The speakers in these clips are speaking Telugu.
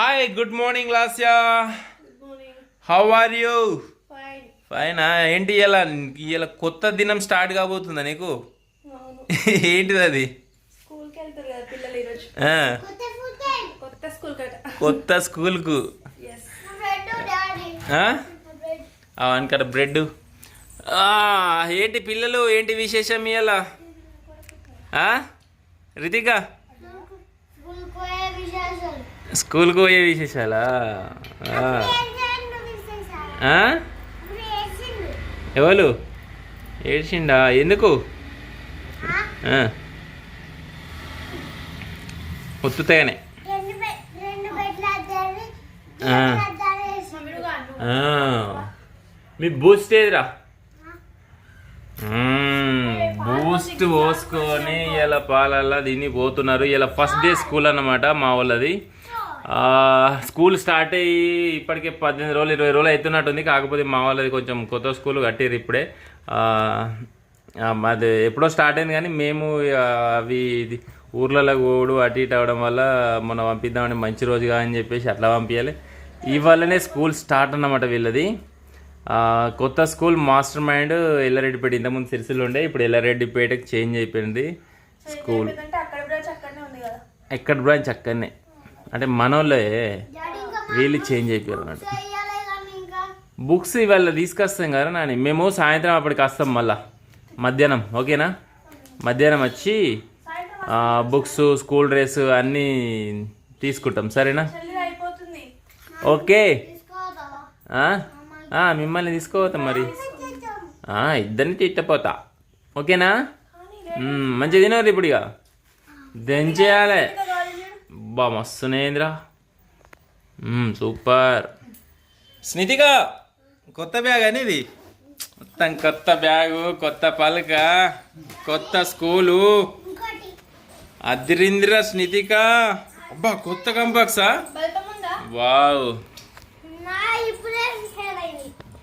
Hi good morning Lasya how are you fine ఫైనా ఏంటి ఇలా ఇలా కొత్త దినం స్టార్ట్ కాబోతుందా నీకు? అవును. ఏంటిది అది? కొత్త స్కూల్ కట కొత్త స్కూల్కు. అనకట బ్రెడ్ ఏంటి పిల్లలు? ఏంటి విశేషం ఇవాళ రితిక? స్కూల్కి పోయే విశేషాలా ఎవరు? ఏడ్చిండా? ఎందుకు? ఒత్తుతాయనే. మీ బూస్ట్ ఏదిరా? బూస్ట్ పోసుకొని ఇలా పాలల్లా దీన్ని పోతున్నారు. ఇలా ఫస్ట్ డే స్కూల్ అన్నమాట మా వాళ్ళది. స్కూల్ స్టార్ట్ అయ్యి ఇప్పటికే పద్దెనిమిది రోజులు ఇరవై రోజులు అవుతున్నట్టుంది. కాకపోతే మా వాళ్ళది కొంచెం కొత్త స్కూల్ కట్టారు ఇప్పుడే. మాది ఎప్పుడో స్టార్ట్ అయింది కానీ మేము అవి ఇది ఊర్లలో ఓడు అటు ఇటు అవడం వల్ల మొన్న పంపిద్దామని మంచి రోజుగా అని చెప్పేసి అట్లా పంపించాలి ఇవాళనే స్కూల్ స్టార్ట్ అన్నమాట వీళ్ళది. కొత్త స్కూల్ మాస్టర్ మైండ్ ఎల్లారెడ్డిపేట ఇంతకుముందు సిరిసిల్లో ఉండే ఇప్పుడు ఎల్లారెడ్డిపేటకి చేంజ్ అయిపోయింది స్కూల్. ఎక్కడ బ్రాంచ్ అక్కడనే. అంటే మనోళ్ళే వీళ్ళు చేంజ్ అయిపోయారు అన్నట్టు. బుక్స్ ఇవాళ తీసుకొస్తాం కదా నాని. మేము సాయంత్రం అప్పటికి వస్తాం మళ్ళా. మధ్యాహ్నం ఓకేనా? మధ్యాహ్నం వచ్చి బుక్స్ స్కూల్ డ్రెస్ అన్నీ తీసుకుంటాం. సరేనా? ఓకే. మిమ్మల్ని తీసుకోవద్దా మరి. ఇద్దరిని తిట్టపోతా. ఓకేనా? మంచిగా తినరు ఇప్పుడు ఇక దంచేయాలి. అబ్బా మస్తునేంద్రా సూపర్ స్నితిగా కొత్త బ్యాగ్ అనేది మొత్తం కొత్త బ్యాగు కొత్త పలక కొత్త స్కూలు. అదిరింద్ర స్నితిక. అబ్బా కొత్త కంపాక్సా వావ్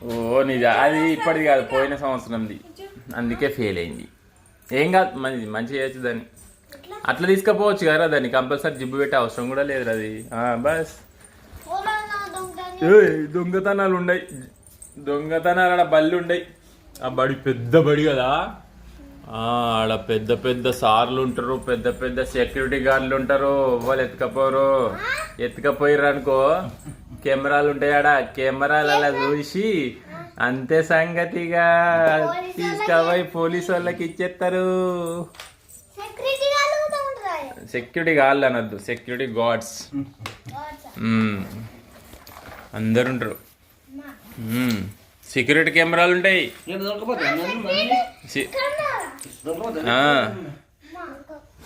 ఓ నిజా అది ఇప్పటిది కాదు పోయిన సంవత్సరంది. అందుకే ఫెయిల్ అయింది. ఏం కాదు మంచి మంచిగా చేయొచ్చు దాన్ని. అట్లా తీసుకుపోవచ్చు కదా దాన్ని. కంపల్సరీ జిబ్బు పెట్టే అవసరం కూడా లేదు అది. బస్. దొంగతనాలు ఉండయి. దొంగతనాలు ఆడ బళ్ళు ఉండయి. ఆ బడి పెద్ద బడి కదా. ఆడ పెద్ద పెద్ద సార్లు ఉంటారు పెద్ద పెద్ద సెక్యూరిటీ గార్డులు ఉంటారు. వాళ్ళు ఎత్తుకపోరు. ఎత్తుకపోయారు అనుకో. కెమెరాలు ఉంటాయి ఆడ. కెమెరాలు అలా చూసి అంతే సంగతిగా తీసుకపోయి పోలీసు వాళ్ళకి ఇచ్చేస్తారు సెక్యూరిటీ గార్డులు అనొద్దు సెక్యూరిటీ గార్డ్స్ అందరు ఉంటారు. సెక్యూరిటీ కెమెరాలు ఉంటాయి.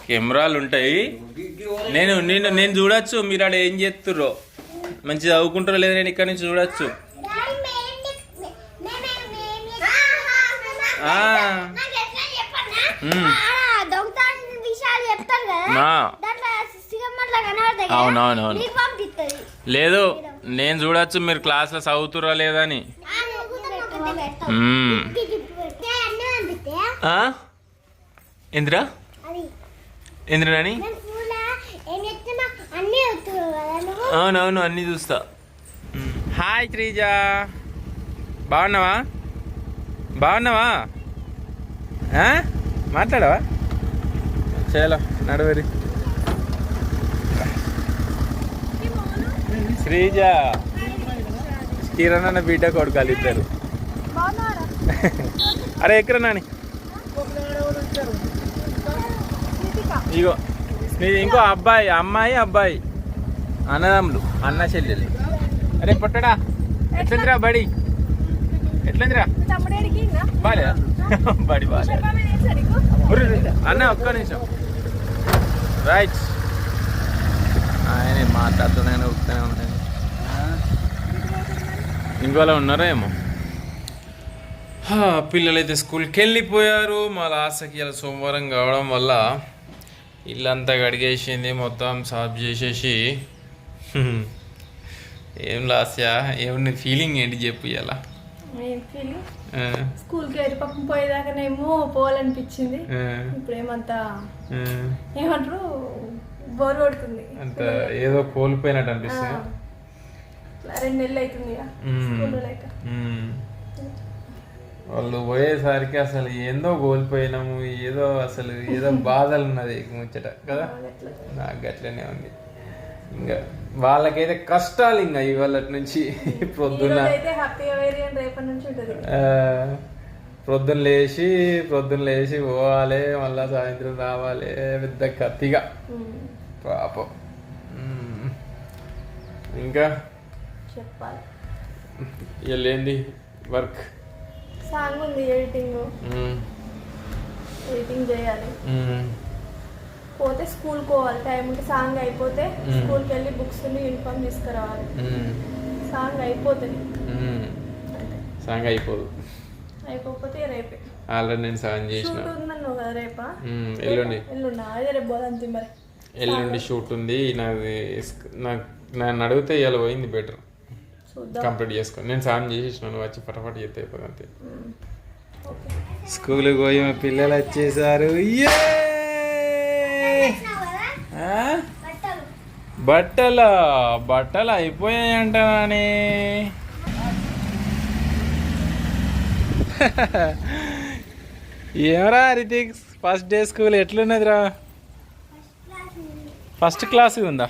కెమెరాలు ఉంటాయి నేను నేను నేను చూడొచ్చు మీరు ఆడ ఏం చేస్తుర్రో మంచి చదువుకుంటారో లేదో నేను ఇక్కడ నుంచి చూడొచ్చు. ఆ. మ్మ్. విషయాలు చెప్తారు కదా ఆ. దాంట్లో సిగమ్మట్లా కనబడతాయి కదా అవునవునవును. లేదు నేను చూడొచ్చు మీరు క్లాస్లో చదువుతురా లేదా అని మ్మ్. అన్నీ పంపిస్తే ఆ? ఇందిరా? ఇందిరాని అవునవును అన్నీ చూస్తా. హాయ్ త్రీజ. బాగున్నావా? బాగున్నావా? మాట్లాడవా? చేయాల? నడవరి. శ్రీజ. కిరణ్ అన్న బిడ్డ కొడుకాలి ఇద్దరు. అరే ఎక్కడ నాని? ఇగో ఇది ఇంకో అబ్బాయి అమ్మాయి అబ్బాయి. అన్నదమ్ములు అన్న చెల్లెలు. అరే పొట్టడా. ఎట్లందిరా బడి? ఎట్లందిరా? బాలేదా? బడి బాలే. అన్న ఒక్క నిమిషం. రైట్ ఆయన మాట్లాడుతూనే ఉడుతూనే ఉంటాను ఇంకోలా ఉన్నారా ఏమో? హా, పిల్లలైతే స్కూల్కి వెళ్ళిపోయారు. మా లాస్ట్కి ఇలా సోమవారం కావడం వల్ల ఇల్లంతా గడిగేసింది మొత్తం సాఫ్ చేసేసి. ఏం లాస్యా? ఏమన్నా ఫీలింగ్ ఏంటి చెప్పు ఇలా స్కూల్కి వెళ్ళి పక్కన పోయేదాకానేమో పోవాలనిపించింది. ఇప్పుడేమంతా ఏమంటారు? బోర్ కొడుతుంది. అంత ఏదో కోల్పోయినట్టు అనిపిస్తుంది. రెండు నెలలు అవుతుంది. వాళ్ళు పోయేసరికి అసలు ఏందో కోల్పోయినాము ఏదో అసలు ఏదో బాధలు ఉన్నది ముచ్చట కదా? నాకు అట్లనే ఉంది. ఇంకా వాళ్ళకైతే కష్టాలు ఇంకా ఇవాళ నుంచి ఆ, ప్రొద్దున లేచి ప్రొద్దున లేచి పోవాలి మళ్ళా సాయంత్రం రావాలి పెద్ద కత్తిగా. పాపం. ఇంకా చెప్పాలి. వీళ్ళు ఏంది వర్క్. సాంగ్ ఉంది ఎడిటింగ్. ఎడిటింగ్ చేయాలి. పోతే స్కూల్ పోవాలి. టైం ఉంటే సాంగ్ అయిపోతే. స్కూల్కి వెళ్ళి బుక్స్ యూనిఫామ్ తీసుకురావాలి. సాంగ్ అయిపోతుంది. సాంగ్ అయిపోదు. అయిపోతే రేపే. ఆల్రెడీ నేను సాంగ్ చేసిన. ఎల్లుండి. ఎల్లుండా? అదే రేపు పోదంతి మరి. ఎల్లుండి షూట్ ఉంది నాది నన్ను అడిగితే ఇవాళ పోయింది బెటర్. కంప్లీట్ చేసుకో. నేను సాయం చేసేసిన నువ్వు వచ్చి ఫటాఫట్ చేస్తే అయిపోతుంది అంతే. స్కూల్కి పోయి మా పిల్లలు వచ్చేసారు? బట్టలు బట్టలు. బట్టలు అయిపోయాయి అంటానని ఏమరా రితిక్ ఫస్ట్ డే స్కూల్ ఎట్లున్నదిరా? ఫస్ట్ క్లాస్ ఉందా?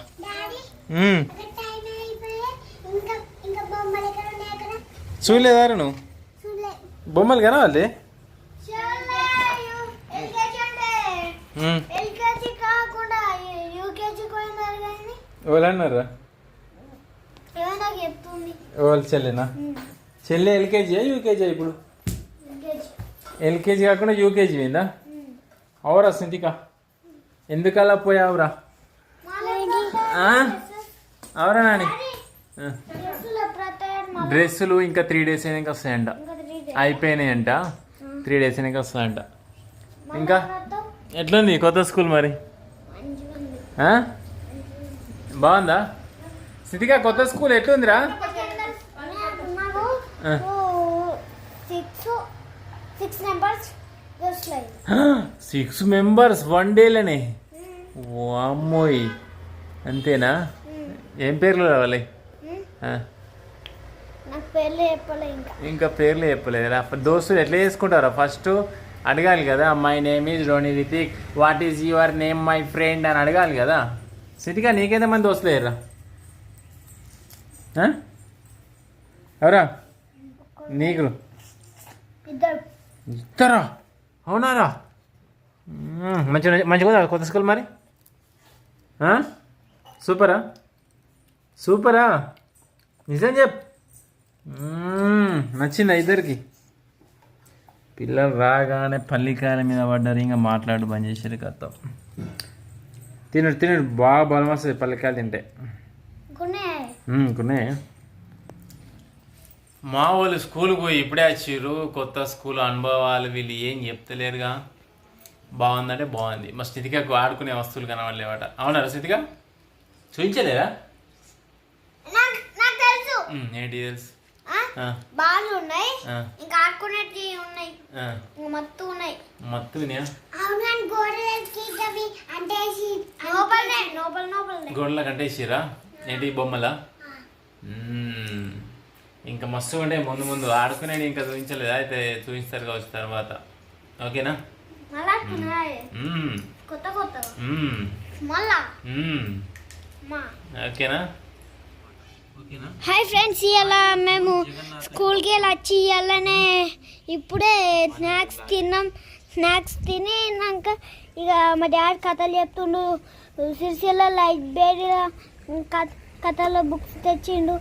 చూడలేదారా నువ్వు? బొమ్మలు కనవాలి చూడలేదు ఎల్కేజీ అంటే మ్మ్. ఎల్కేజీ కాకుండా యూకేజీ పోయినారు కానీ. ఎవరు అన్నారా? ఏమో నాకు చెప్తుంది? ఎవరు చెల్లినా? చెల్లి ఎల్కేజీ యూకేజీ ఇప్పుడు? ఎల్కేజీ. కాకుండా యూకేజీ పోయిందా? అవురా సింతిక. ఎందుకలా పోయావురా? అవురా నాని. డ్రెస్సులు ఇంకా త్రీ డేస్ అయినాక వస్తాయంట. అయిపోయినాయంట. త్రీ డేస్ అయినాక వస్తాయంట. ఇంకా? ఎట్లుంది? కొత్త స్కూల్ మరి? బాగుందా? స్థితిగా కొత్త స్కూల్ ఎట్లుందిరా. సిక్స్ మెంబర్స్ వన్ డేలోనే. అమ్మోయ్ అంతేనా? ఏం పేర్లు రావాలి? ఇంకా. పేర్లు చెప్పలేదు దోస్తులు ఎట్లా చేసుకుంటారా? ఫస్ట్ అడగాలి కదా my name is Roni Rithik what is your name my friend అని అడగాలి కదా. సిటిగా నీకెంత మంది దోస్తులు లేరా ఎవరా? నీకు? ఇద్దరు. అవునారా? మంచిగా మంచిగా కొత్త స్కూల్ మరి? సూపరా? సూపరా? నిజం చెప్. నచ్చిందా ఇద్దరికి? పిల్లలు రాగానే పల్లికాయల మీద పడ్డారు ఇంకా మాట్లాడు బంద్ చేసారు కథ. తినడు తినడు బాగా బలం వస్తుంది పల్లికాయలు తింటే. కొనే మ్మ్, కొన్నాయి మా వాళ్ళు స్కూల్కి పోయి ఇప్పుడే వచ్చిర్రు కొత్త స్కూల్ అనుభవాలు వీళ్ళు ఏం చెప్తలేరుగా. బాగుందంటే బాగుంది. మా స్థితిగా ఆడుకునే వస్తువులు కనవలేవట అవునా స్థితిగా చూపించలేదా? నాకు తెలుసు. ఏంటి తెలుసు? బాల్ ఉన్నాయి. ఇంకా ఆడుకునేటి ఉన్నాయి. మత్తు ఉన్నాయి. మత్తు వినయా అవును గోడలకి అవి అంటే నోబల్ నోబల్ నోబల్ గోడల కంటేసిరా ఏంటి బొమ్మల? మ్మ్. ఇంకా మస్తు ఉండే ముందు ముందు. ఆడుకునేది ఇంకా చూపించలేదు? అయితే చూపిస్తారు కావచ్చు తర్వాత. ఓకేనా? మళ్ళా. కొత్త కొత్త. మళ్ళా. ఓకేనా? హాయ్ ఫ్రెండ్స్ ఇవాళ మేము స్కూల్కి వెళ్ళి వచ్చి ఇవాళనే ఇప్పుడే స్నాక్స్ తిన్నాం. స్నాక్స్ తినినాక ఇక మా డాడీ కథలు చెప్తుండు. సిరిసిల్ల లైబ్రరీలో కథల బుక్స్ తెచ్చిండు.